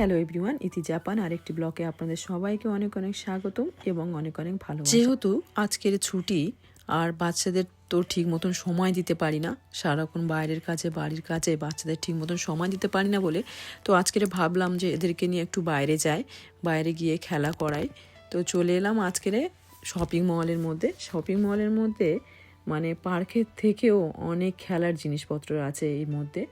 Hello everyone ইতি Japan আরেকটি ব্লকে আপনাদের সবাইকে অনেক অনেক স্বাগতম এবং অনেক অনেক ভালো যেহেতু আজকের ছুটি, আর বাচ্চাদের তো ঠিক মতন সময় দিতে পারি না, সারাক্ষণ বাইরের কাজে, বাড়ির কাজে বাচ্চাদের ঠিক মতন সময় দিতে পারি না বলে, তো আজকের ভাবলাম যে এদেরকে নিয়ে একটু বাইরে যাই, বাইরে গিয়ে খেলা করাই। তো চলে এলাম আজকের শপিং মলের মধ্যে। শপিং মলের মধ্যে মানে পার্কের থেকেও অনেক খেলার জিনিসপত্র আছে এর মধ্যে।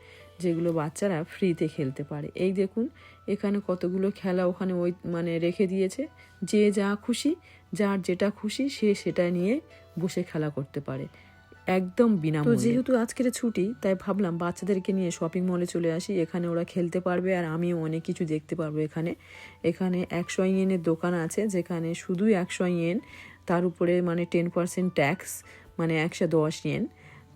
যেগুলো বাচ্চারা ফ্রিতে খেলতে পারে। এই দেখুন, এখানে কতগুলো খেলা ওখানে ওই মানে রেখে দিয়েছে। যে যা খুশি, যার যেটা খুশি, সে সেটা নিয়ে বসে খেলা করতে পারে। একদম বিনা তো যেহেতু আজকের ছুটি, তাই ভাবলাম বাচ্চাদেরকে নিয়ে শপিং মলে চলে আসি। এখানে ওরা খেলতে পারবে আর আমিও অনেক কিছু দেখতে পারব এখানে। এখানে একশো ইয়েনের দোকান আছে, যেখানে শুধুই একশো ইয়েন, তার উপরে মানে টেন পার্সেন্ট ট্যাক্স মানে একশো দশ ইয়েন।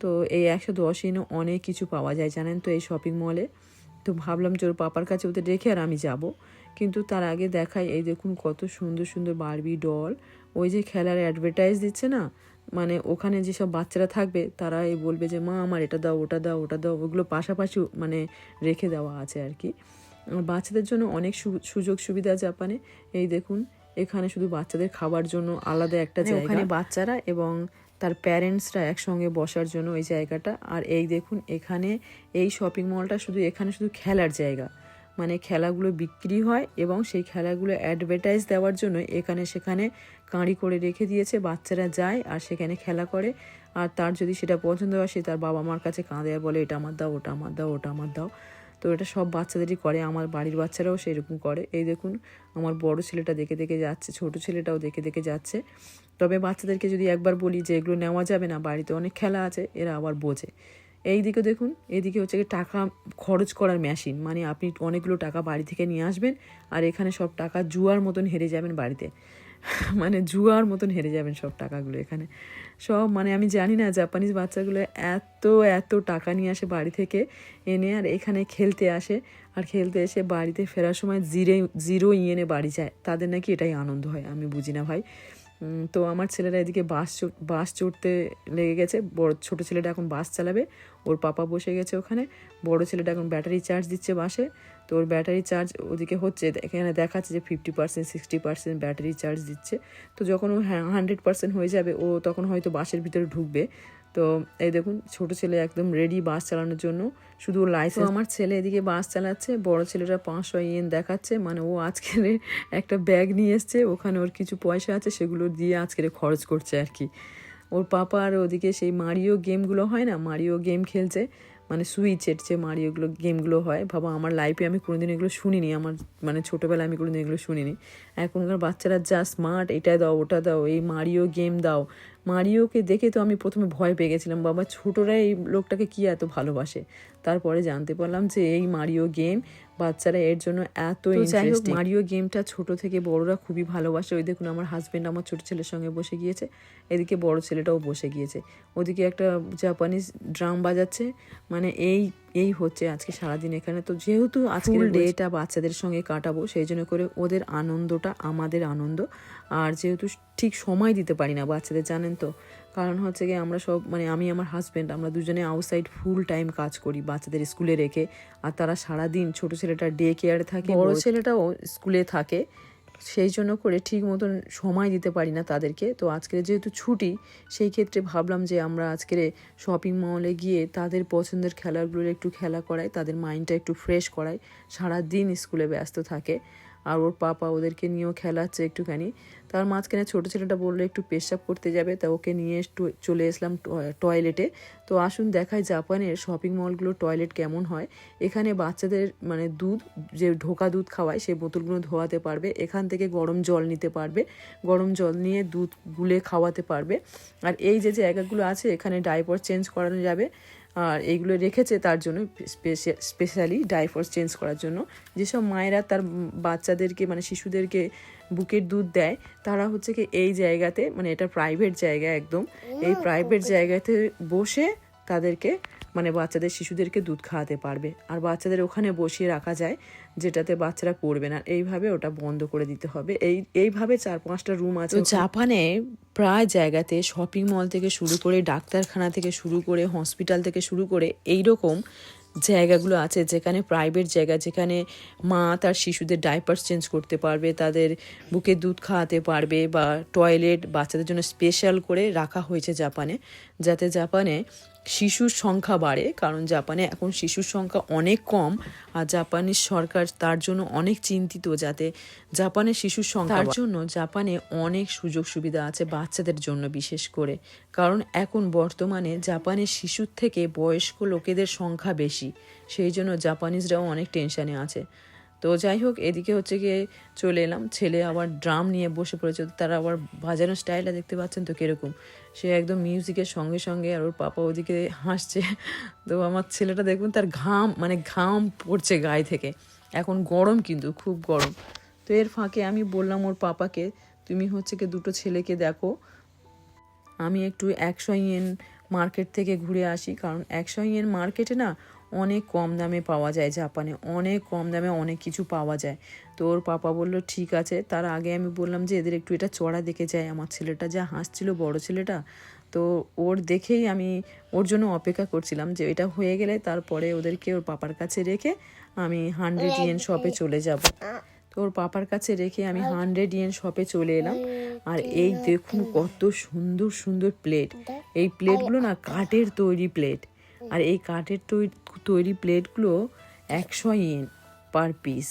তো এই একশো দশ ইয়েনে অনেক কিছু পাওয়া যায় জানেন তো এই শপিং মলে তো ভাবলাম যে ওর পাপার কাছে ওদের রেখে আর আমি যাব। কিন্তু তার আগে দেখাই এই দেখুন কত সুন্দর সুন্দর বারবি ডল ওই যে খেলার অ্যাডভার্টাইজ দিচ্ছে না? মানে ওখানে যেসব বাচ্চারা থাকবে তারা এই বলবে যে মা আমার এটা দাও ওটা দাও ওটা দাও। ওগুলো পাশাপাশি মানে রেখে দেওয়া আছে আর কি। বাচ্চাদের জন্য অনেক সুযোগ সুবিধা জাপানে। এই দেখুন এখানে শুধু বাচ্চাদের খাবার জন্য আলাদা একটা জায়গা। ওখানে বাচ্চারা এবং তার প্যারেন্টসরা একসঙ্গে বসার জন্য ওই জায়গাটা। আর এই দেখুন, এখানে এই শপিং মলটা শুধু, এখানে শুধু খেলার জায়গা। মানে খেলাগুলো বিক্রি হয় এবং সেই খেলাগুলো অ্যাডভার্টাইজ দেওয়ার জন্য এখানে সেখানে কাঁড়ি করে রেখে দিয়েছে, বাচ্চারা যায় আর সেখানে খেলা করে। আর তার যদি সেটা পছন্দ হয়, সে তার বাবা মার কাছে কাঁদে বলে, এটা আমার দাও, ওটা আমার দাও, ওটা আমার দাও। তো এটা সব বাচ্চাদেরই করে, আমার বাড়ির বাচ্চারাও সেরকম করে। এই দেখুন, আমার বড় ছেলেটা দেখে দেখে যাচ্ছে, ছোট ছেলেটাও দেখে দেখে যাচ্ছে। তবে বাচ্চাদেরকে যদি একবার বলি যে এগুলো নেওয়া যাবে না, বাড়িতে অনেক খেলা আছে, এরা আবার বোঝে। এই দিকে দেখুন, এদিকে হচ্ছে টাকা খরচ করার মেশিন মানে আপনি অনেকগুলো টাকা বাড়ি থেকে নিয়ে আসবেন আর এখানে সব টাকা জুয়ার মতন হেরে যাবেন বাড়িতে। মানে জুয়ার মতন হেরে যাবেন সব টাকাগুলো এখানে। সব মানে আমি জানি না জাপানিজ বাচ্চাগুলো এত এত টাকা নিয়ে আসে বাড়ি থেকে এনে আর এখানে খেলতে আসে। আর খেলতে এসে বাড়িতে ফেরার সময় জিরে, জিরো ইয়েনে বাড়ি যায়। তাদের নাকি এটাই আনন্দ হয়, আমি বুঝি না ভাই। তো আমার ছেলেরা এদিকে বাস বাস চড়তে লেগে গেছে। বড়, ছোটো ছেলেটা এখন বাস চালাবে। ওর পাপা বসে গেছে ওখানে। বড় ছেলেটা এখন ব্যাটারি চার্জ দিচ্ছে বাসে। তো ওর ব্যাটারি চার্জ ওদিকে হচ্ছে এখানে দেখাচ্ছে যে fifty percent sixty percent battery charge দিচ্ছে। তো যখন ও হান্ড্রেড পার্সেন্ট হয়ে যাবে ও তখন হয়তো বাসের ভিতরে ঢুকবে। তো এই দেখুন ছোট ছেলে একদম রেডি বাস চালানোর জন্য। শুধু লাইসেন্স আমার ছেলে এদিকে বাস চালাচ্ছে বড় ছেলেটা পাঁচশো ইয়েন দেখাচ্ছে। মানে ও আজকের একটা ব্যাগ নিয়ে এসছে ওখানে ওর কিছু পয়সা আছে সেগুলো দিয়ে আজকের খরচ করছে আর কি। ওর পাপা আর ওদিকে সেই মারিও গেমগুলো হয় না মারিও গেম খেলছে। মানে সুইচের যে মারিওগুলো গেমগুলো হয়, ভাবো আমার লাইফে আমি কোনোদিন এগুলো শুনিনি, আমার মানে ছোটোবেলায় আমি কোনোদিন এগুলো শুনিনি। এখনকার বাচ্চারা যা স্মার্ট এটা দাও, ওটা দাও, এই মারিও গেম দাও মারিওকে দেখে তো আমি প্রথমে ভয় পেয়ে গেছিলাম বাবা ছোটরা এই লোকটাকে কি এত ভালোবাসে? তারপরে জানতে পারলাম যে এই মারিও গেম বাচ্চারা এর জন্য এত ইন্টারেস্টিং মারিও গেমটা ছোট থেকে বড়রা খুবই ভালোবাসে। ওই দেখুন আমার হাজব্যান্ড আমার ছোট ছেলের সঙ্গে বসে গিয়েছে এদিকে বড় ছেলেটাও বসে গিয়েছে। ওদিকে একটা জাপানিজ ড্রাম বাজাচ্ছে মানে এই এই হচ্ছে আজকে সারাদিন এখানে। তো যেহেতু আজকে ডেটা বাচ্চাদের সঙ্গে কাটাবো সেই জন্য করে ওদের আনন্দটা আমাদের আনন্দ। আর যেহেতু ঠিক সময় দিতে পারি না বাচ্চাদের জানেন তো? কারণ হচ্ছে গিয়ে আমরা সব মানে আমি আমার হাজব্যান্ড আমরা দুজনে আউটসাইড ফুল টাইম কাজ করি বাচ্চাদের স্কুলে রেখে। আর তারা সারাদিন ছোট ছেলেটা ডে কেয়ারে থাকে বড় ছেলেটাও স্কুলে থাকে। সেই জন্য করে ঠিক মতন সময় দিতে পারি না তাদেরকে। তো আজকের যেহেতু ছুটি, সেই ক্ষেত্রে ভাবলাম যে আমরা আজকের শপিং মলে গিয়ে তাদের পছন্দের খেলাগুলোর একটু খেলা করাই, তাদের মাইন্ডটা একটু ফ্রেশ করাই। সারা দিন স্কুলে ব্যস্ত থাকে। আর ওর পাপা ওদেরকে নিয়েও খেলাচ্ছে একটুখানি। তার মাঝখানে ছোটো ছেলেটা বলল, একটু পেশাব করতে যাবে। তা ওকে নিয়ে চলে এসলাম টয়- টয়লেটে তো আসুন দেখায় জাপানের শপিং মলগুলোর টয়লেট কেমন হয়। এখানে বাচ্চাদের মানে দুধ, যে ঢোকা দুধ খাওয়ায়, সেই বোতলগুলো ধোয়াতে পারবে। এখান থেকে গরম জল নিতে পারবে। গরম জল নিয়ে দুধ গুলে খাওয়াতে পারবে। আর এই যে জায়গাগুলো আছে, এখানে ডাইপার চেঞ্জ করানো যাবে। এইগুলো রেখেছে তার জন্য স্পেশাল স্পেশালি ডাইফোর্স চেঞ্জ করার জন্য। যেসব মায়েরা তার বাচ্চাদেরকে মানে শিশুদেরকে বুকের দুধ দেয় তারা হচ্ছে কি এই জায়গাতে মানে এটা প্রাইভেট জায়গা একদম এই প্রাইভেট জায়গাতে বসে তাদেরকে মানে বাচ্চাদের শিশুদেরকে দুধ খাওয়াতে পারবে। আর বাচ্চাদের ওখানে বসিয়ে রাখা যায় যেটাতে বাচ্চারা পড়বে না। এইভাবে ওটা বন্ধ করে দিতে হবে। এই এইভাবে চার পাঁচটা রুম আছে জাপানে প্রায় জায়গাতে শপিং মল থেকে শুরু করে ডাক্তারখানা থেকে শুরু করে হসপিটাল থেকে শুরু করে এই রকম জায়গাগুলো আছে যেখানে প্রাইভেট জায়গা যেখানে মা তার শিশুদের ডাইপার্স চেঞ্জ করতে পারবে তাদের বুকে দুধ খাওয়াতে পারবে বা টয়লেট বাচ্চাদের জন্য স্পেশাল করে রাখা হয়েছে জাপানে। যাতে জাপানে শিশুর সংখ্যা বাড়ে কারণ জাপানে এখন শিশুর সংখ্যা অনেক কম আর জাপানের সরকার তার জন্য অনেক চিন্তিত যাতে জাপানের শিশুর সংখ্যা তার জন্য জাপানে অনেক সুযোগ সুবিধা আছে বাচ্চাদের জন্য বিশেষ করে কারণ এখন বর্তমানে জাপানের শিশুর থেকে বয়স্ক লোকেদের সংখ্যা বেশি সেই জন্য জাপানিজরাও অনেক টেনশানে আছে। তো যাই হোক, এদিকে হচ্ছে গিয়ে চলে এলাম। ছেলে আবার ড্রাম নিয়ে বসে পড়েছে তারা আবার বাজানোর স্টাইলটা দেখতে পাচ্ছেন তো কীরকম। সে একদম মিউজিকের সঙ্গে সঙ্গে আর ওর পাপা ওদিকে হাসছে। তো আমার ছেলেটা দেখুন, তার ঘাম মানে ঘাম পড়ছে গায়ে থেকে। এখন গরম কিন্তু, খুব গরম। তো এর ফাঁকে আমি বললাম ওর পাপাকে, তুমি হচ্ছে কি দুটো ছেলেকে দেখো। আমি একটু একশো ইয়েন মার্কেট থেকে ঘুরে আসি। কারণ একশো ইয়েন মার্কেটে না অনেক কম দামে পাওয়া যায় জাপানে, অনেক কম দামে অনেক কিছু পাওয়া যায়। তো ওর পাপা বলল, ঠিক আছে। তার আগে আমি বললাম যে, এদের একটু এটা চড়া দেখে যায়। আমার ছেলেটা যা হাসছিল, বড় ছেলেটা। তো ওর দেখেই আমি ওর জন্য অপেক্ষা করছিলাম যে, এটা হয়ে গেলে তারপরে ওদেরকে ওর পাপার কাছে রেখে আমি হান্ড্রেড ইয়েন শপে চলে যাব। তো ওর পাপার কাছে রেখে আমি হান্ড্রেড ইয়েন শপে চলে এলাম। আর এই দেখুন কত সুন্দর সুন্দর প্লেট এই প্লেটগুলো না কাঠের তৈরি প্লেট আর এই কাঠের তৈরি প্লেটগুলো একশো ইয়েন পার পিস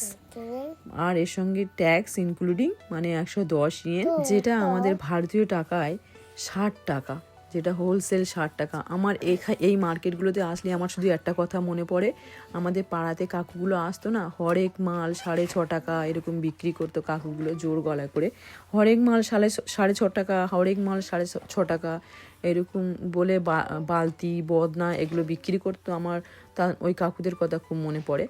আর এর সঙ্গে ট্যাক্স ইনক্লুডিং মানে একশো দশ ইয়েন যেটা আমাদের ভারতীয় টাকায় ষাট টাকা। যেটা হোলসেল ষাট টাকা। আমার এখা, এই মার্কেটগুলোতে আসলে আমার শুধু একটা কথা মনে পড়ে, আমাদের পাড়াতে কাকুগুলো আসতো না, হরেক মাল সাড়ে ছ টাকা এরকম বিক্রি করতো কাকুগুলো জোর গলায় করে। হরেক মাল সাড়ে সাড়ে ছ টাকা, হরেক মাল সাড়ে ছ- টাকা এরকম বলে বালতি, বদনা এগুলো বিক্রি করতো আমার তা, ওই কাকুদের কথা খুব মনে পড়ে।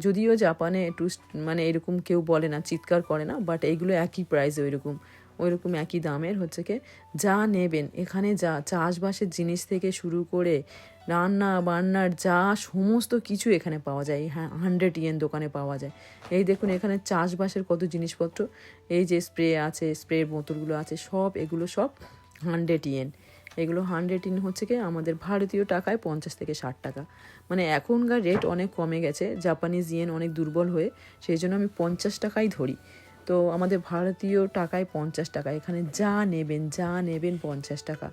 যদিও জাপানে একটু মানে এরকম কেউ বলে না, চিৎকার করে না বাট এইগুলো একই প্রাইসে ওইরকম। ওইরকম একই দামের হচ্ছে কি, যা নেবেন। এখানে যা চাষবাসের জিনিস থেকে শুরু করে রান্না বান্নার যা সমস্ত কিছু এখানে পাওয়া যায়। হ্যাঁ হান্ড্রেড ইয়েন দোকানে পাওয়া যায়। এই দেখুন, এখানে চাষবাসের কত জিনিসপত্র। এই যে স্প্রে আছে, স্প্রের বোতলগুলো আছে, সব এগুলো সব হান্ড্রেড ইয়েন এগুলো হান্ড্রেড ইন হচ্ছে কি, আমাদের ভারতীয় টাকায় পঞ্চাশ থেকে ষাট টাকা। মানে এখনকার রেট অনেক কমে গেছে। জাপানিজ ইয়েন অনেক দুর্বল হয়ে, সেই জন্য আমি পঞ্চাশ টাকাই ধরি। তো আমাদের ভারতীয় টাকায় পঞ্চাশ টাকা, এখানে যা নেবেন যা নেবেন পঞ্চাশ টাকা।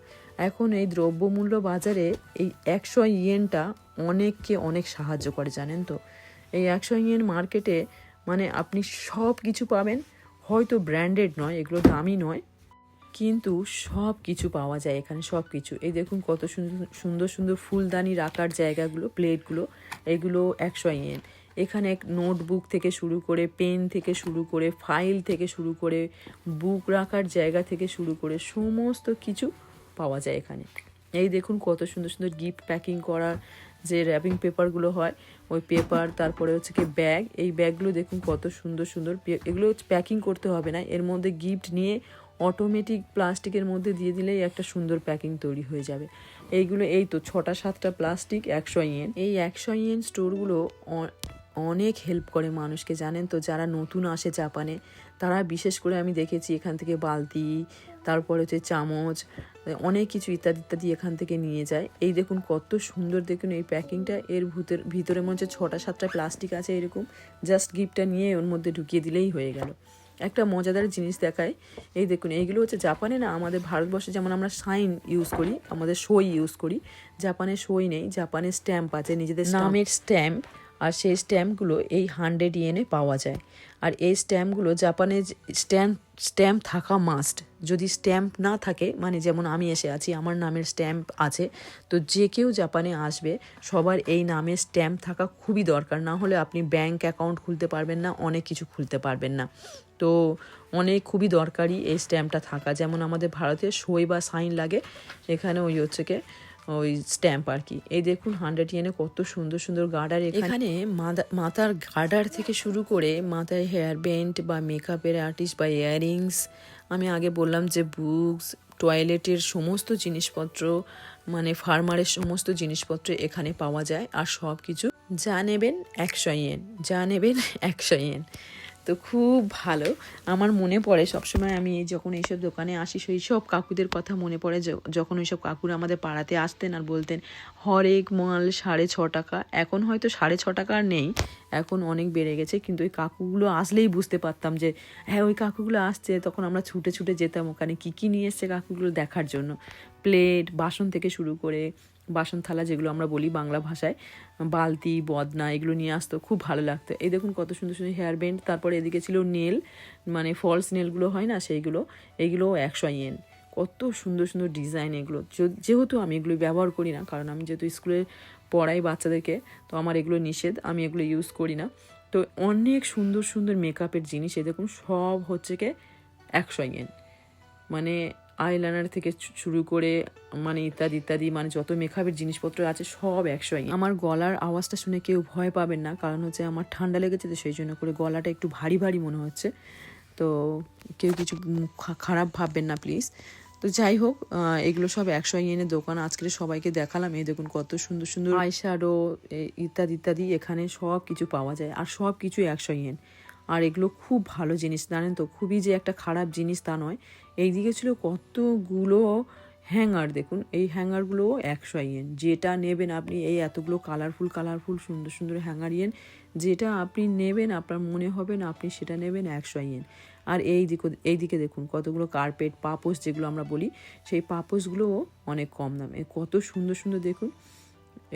এখন এই দ্রব্যমূল্য বাজারে এই একশো ইয়েনটা অনেককে অনেক সাহায্য করে, জানেন তো? এই একশো ইয়েন মার্কেটে মানে আপনি সব কিছু পাবেন, হয়তো ব্র্যান্ডেড নয়, এগুলো দামি নয়, কিন্তু সব কিছু পাওয়া যায় এখানে, সব কিছু। এই দেখুন কত সুন্দর সুন্দর সুন্দর ফুলদানি রাখার জায়গাগুলো, প্লেটগুলো, এগুলো একশো ইয়েন। এখানে নোটবুক থেকে শুরু করে পেন থেকে শুরু করে ফাইল থেকে শুরু করে বুক রাখার জায়গা থেকে শুরু করে সমস্ত কিছু পাওয়া যায় এখানে। এই দেখুন কত সুন্দর সুন্দর গিফট প্যাকিং করার যে র্যাপিং পেপারগুলো হয়, ওই পেপার তারপরে হচ্ছে কি ব্যাগ এই ব্যাগগুলো দেখুন কত সুন্দর সুন্দর। এগুলো প্যাকিং করতে হবে না, এর মধ্যে গিফট নিয়ে অটোমেটিক প্লাস্টিকের মধ্যে দিয়ে দিলেই একটা সুন্দর প্যাকিং তৈরি হয়ে যাবে। এইগুলো এই তো ছটা সাতটা প্লাস্টিক একশো ইয়েন এই একশো ইয়েন স্টোরগুলো অনেক হেল্প করে মানুষকে জানেন তো? যারা নতুন আসে জাপানে তারা বিশেষ করে আমি দেখেছি এখান থেকে বালতি তারপরে হচ্ছে চামচ অনেক কিছু ইত্যাদি ইত্যাদি এখান থেকে নিয়ে যায়। এই দেখুন কত সুন্দর দেখুন এই প্যাকিংটা। এর ভূতের ভিতরে মনে হচ্ছে ছটা সাতটা প্লাস্টিক আছে এরকম। জাস্ট গিফটটা নিয়ে ওর মধ্যে ঢুকিয়ে দিলেই হয়ে গেল। একটা মজাদার জিনিস দেখায় এই দেখুন এইগুলো হচ্ছে জাপানে না আমাদের ভারতবর্ষে যেমন আমরা সাইন ইউজ করি আমাদের সই ইউজ করি জাপানে সই নেই জাপানের স্ট্যাম্প আছে নিজেদের নামের স্ট্যাম্প আর সেই স্ট্যাম্পগুলো এই হান্ড্রেড ইয়েনে পাওয়া যায়। আর এই স্ট্যাম্পগুলো জাপানে স্ট্যাম্প স্ট্যাম্প থাকা মাস্ট যদি স্ট্যাম্প না থাকে মানে যেমন আমি এসে আছি, আমার নামের স্ট্যাম্প আছে, তো যে কেউ জাপানে আসবে, সবার এই নামের স্ট্যাম্প থাকা খুবই দরকার। না হলে আপনি ব্যাংক অ্যাকাউন্ট খুলতে পারবেন না, অনেক কিছু খুলতে পারবেন না। তো অনেক খুবই দরকারি এই স্ট্যাম্পটা থাকা। যেমন আমাদের ভারতে সই বা সাইন লাগে, এখানে ওই হচ্ছে কে ওই স্ট্যাম্প আর কি। এই দেখুন হান্ড্রেড ইয়েনে কত সুন্দর সুন্দর গার্ডার এখানে। মাথার গার্ডার থেকে শুরু করে মাথায় হেয়ার বেন্ট বা মেকআপের আর্টিস্ট বা ইয়াররিংস আমি আগে বললাম যে বুকস টয়লেটের সমস্ত জিনিসপত্র মানে ফার্মারের সমস্ত জিনিসপত্র এখানে পাওয়া যায়। আর সব কিছু যা নেবেন একশো ইয়েন যা নেবেন একশো ইয়েন তো খুব ভালো। আমার মনে পড়ে সবসময় আমি যখন এইসব দোকানে আসি সেই সব কাকুদের কথা মনে পড়ে যখন ওইসব কাকুরা আমাদের পাড়াতে আসতেন আর বলতেন, হরেক মাল সাড়ে ছ টাকা। এখন হয়তো সাড়ে ছ টাকা নেই, এখন অনেক বেড়ে গেছে। কিন্তু ওই কাকুগুলো আসলেই বুঝতে পারতাম যে হ্যাঁ ওই কাকুগুলো আসছে, তখন আমরা ছুটে ছুটে যেতাম ওখানে। কী কী নিয়ে এসছে কাকুগুলো দেখার জন্য? প্লেট, বাসন থেকে শুরু করে বাসন থালা যেগুলো আমরা বলি বাংলা ভাষায়, বালতি, বদনা, এগুলো নিয়ে আসতো, খুব ভালো লাগতো। এই দেখুন কত সুন্দর সুন্দর হেয়ার ব্যান্ড তারপরে এদিকে ছিল নেল মানে ফলস নেলগুলো হয় না সেইগুলো এইগুলো একশো ইয়েন কত সুন্দর সুন্দর ডিজাইন এগুলো। যেহেতু আমি এগুলো ব্যবহার করি না, কারণ আমি যেহেতু স্কুলে পড়াই বাচ্চাদেরকে, তো আমার এগুলো নিষেধ, আমি এগুলো ইউজ করি না। তো অনেক সুন্দর সুন্দর মেকআপের জিনিস, এই দেখুন, সব হচ্ছে কে একশো ইয়েন মানে আইলাইনার থেকে শুরু করে মানে ইত্যাদি ইত্যাদি মানে যত মেকআপের জিনিসপত্র আছে সব একশো আমার গলার আওয়াজটা শুনে কেউ ভয় পাবেন না, কারণ হচ্ছে আমার ঠান্ডা লেগেছে, তো সেই জন্য করে গলাটা একটু ভারী ভারী মনে হচ্ছে। তো কেউ কিছু খারাপ ভাববেন না প্লিজ তো যাই হোক এগুলো সব একশো এনে দোকান আজকে সবাইকে দেখালাম। এই দেখুন কত সুন্দর সুন্দর আইশ্যাডো ইত্যাদি ইত্যাদি, এখানে সব কিছু পাওয়া যায়, আর সব কিছু ইয়েন আর এগুলো খুব ভালো জিনিস, জানেন তো? খুবই যে একটা খারাপ জিনিস তা নয়। এইদিকে ছিল কতগুলো হ্যাঙ্গার, দেখুন, এই হ্যাঙ্গারগুলোও একশো ইয়েন যেটা নেবেন আপনি, এই এতগুলো কালারফুল কালারফুল, সুন্দর সুন্দর হ্যাঙ্গার ইয়েন, যেটা আপনি নেবেন, আপনার মনে হবে না আপনি সেটা নেবেন একশো ইয়েন আর এই দিকে, এইদিকে দেখুন, কতগুলো কার্পেট, পাপোশ যেগুলো আমরা বলি, সেই পাপোশগুলোও অনেক কম দামে। কত সুন্দর সুন্দর, দেখুন,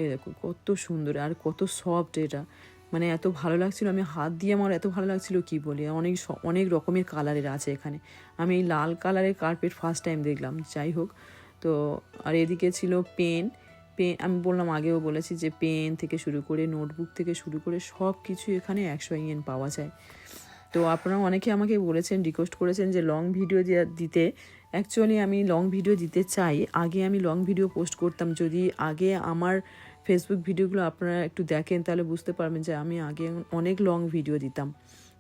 এই দেখুন, কত সুন্দর আর কত সফট এটা। মানে এত ভালো লাগছিল, আমি হাত দিয়ে আমার এত ভালো লাগছিল কি বলি? অনেক অনেক রকমের কালারের আছে এখানে। আমি এই লাল কালারের কার্পেট ফার্স্ট টাইম দেখলাম, যাই হোক। তো, আর এদিকে ছিল পেন পেন আমি বললাম আগেও বলেছি যে পেন থেকে শুরু করে নোটবুক থেকে শুরু করে সব কিছু এখানে একশো ইয়েন পাওয়া যায়। তো আপনারা অনেকে আমাকে বলেছেন রিকোয়েস্ট করেছেন যে লং ভিডিও দিতে। অ্যাকচুয়ালি আমি লং ভিডিও দিতে চাই। আগে আমি লং ভিডিও পোস্ট করতাম। যদি আগে আমার ফেসবুক ভিডিওগুলো আপনারা একটু দেখেন, তাহলে বুঝতে পারবেন যে আমি আগে অনেক লং ভিডিও দিতাম।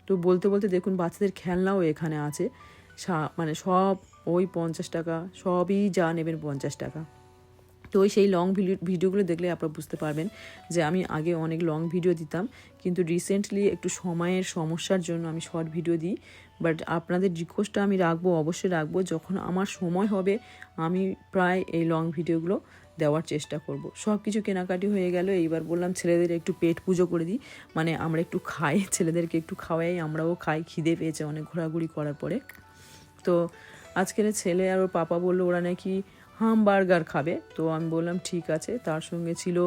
তো বলতে বলতে দেখুন, বাচ্চাদের খেলনাও এখানে আছে। মানে সব ওই পঞ্চাশ টাকা, সবই যা নেবেন পঞ্চাশ টাকা। তো ওই সেই লং ভিডিও ভিডিওগুলো দেখলে আপনারা বুঝতে পারবেন যে আমি আগে অনেক লং ভিডিও দিতাম। কিন্তু রিসেন্টলি একটু সময়ের সমস্যার জন্য আমি শর্ট ভিডিও দিই। বাট আপনাদের রিকোয়েস্টটা আমি রাখব, অবশ্যই রাখব। যখন আমার সময় হবে, আমি প্রায় এই লং ভিডিওগুলো দেওয়ার চেষ্টা করব। সব কিছু কেনাকাটি হয়ে গেল, এইবার বললাম ছেলেদের একটু পেট পুজো করে দিই। মানে আমরা একটু খাই, ছেলেদেরকে একটু খাওয়াই, আমরাও খাই, খিদে পেয়েছে অনেক ঘোরাঘুরি করার পরে। তো আজকের ছেলে আর ওর পাপা বলল, ওরা নাকি হামবার্গার খাবে। তো আমি বললাম, ঠিক আছে। তার সঙ্গে ছিল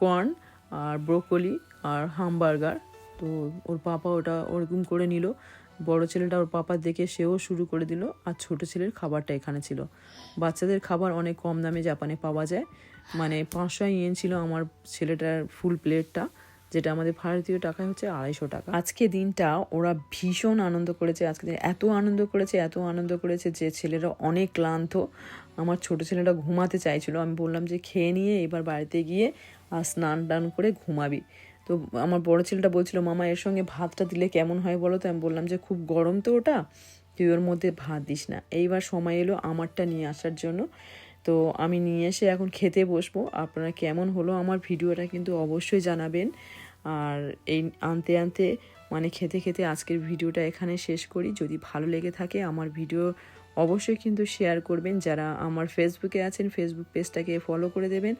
কর্ন আর ব্রোকলি আর হামবার্গার তো ওর পাপা ওটা ওরকম করে নিল। বড় ছেলেটা ওর পাপা দেখে সেও শুরু করে দিল, আর ছোট ছেলের খাবারটা এখানে ছিল। বাচ্চাদের খাবার অনেক কম দামে জাপানে পাওয়া যায়। মানে পাঁচশো ইয়েন ছিল আমার ছেলেটার ফুল প্লেটটা, যেটা আমাদের ভারতীয় টাকায় হচ্ছে আড়াইশো টাকা। আজকে দিনটা ওরা ভীষণ আনন্দ করেছে। আজকে দিন এত আনন্দ করেছে, এত আনন্দ করেছে যে ছেলেরা অনেক ক্লান্ত। আমার ছোট ছেলেটা ঘুমাতে চাইছিল। আমি বললাম যে, খেয়ে নিয়ে এবার বাড়িতে গিয়ে আর স্নান টান করে ঘুমাবি। তো আমার বড় ছেলেটা বলছিল, মামা, এর সঙ্গে ভাতটা দিলে কেমন হয় বলো তো? আমি বললাম যে, খুব গরম তো ওটা, তুই ওর মধ্যে ভাত দিস না। এইবার সময় এলো আমারটা নিয়ে আসার জন্য। তো আমি নিয়ে এসে এখন খেতে বসবো। আপনারা কেমন হলো আমার ভিডিওটা কিন্তু অবশ্যই জানাবেন। আর এই আনতে আনতে মানে খেতে খেতে আজকের ভিডিওটা এখানে শেষ করি। যদি ভালো লেগে থাকে আমার ভিডিও অবশ্যই কিন্তু শেয়ার করবেন। যারা আমার ফেসবুকে আছেন ফেসবুক পেজটাকে ফলো করে দেবেন।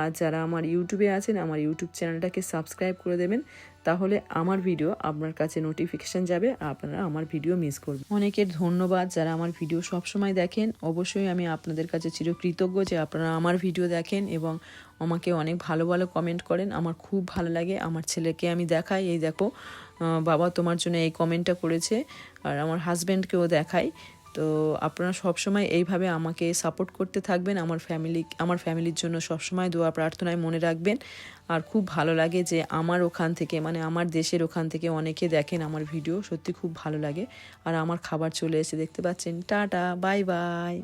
আর যারা আমার ইউটিউবে আছেন, আমার ইউটিউব চ্যানেলটাকে সাবস্ক্রাইব করে দেবেন, তাহলে আমার ভিডিও আপনার কাছে নোটিফিকেশান যাবে, আপনারা আমার ভিডিও মিস করবেন। অনেকের ধন্যবাদ যারা আমার ভিডিও সবসময় দেখেন। অবশ্যই আমি আপনাদের কাছে চিরকৃতজ্ঞ যে আপনারা আমার ভিডিও দেখেন এবং আমাকে অনেক ভালো ভালো কমেন্ট করেন। আমার খুব ভালো লাগে আমার ছেলেকে আমি দেখাই। এই দেখো বাবা তোমার জন্য এই কমেন্টটা করেছে, আর আমার হাজব্যান্ডকেও দেখাই তো আপনারা সবসময় এইভাবে আমাকে সাপোর্ট করতে থাকবেন, আমার ফ্যামিলি আমার ফ্যামিলির জন্য সবসময় দোয়া, প্রার্থনায় মনে রাখবেন। আর খুব ভালো লাগে যে আমার ওখান থেকে মানে আমার দেশের ওখান থেকে অনেকে দেখেন আমার ভিডিও সত্যি খুব ভালো লাগে। আর আমার খাবার চলে এসে দেখতে পাচ্ছেন। Tata bye bye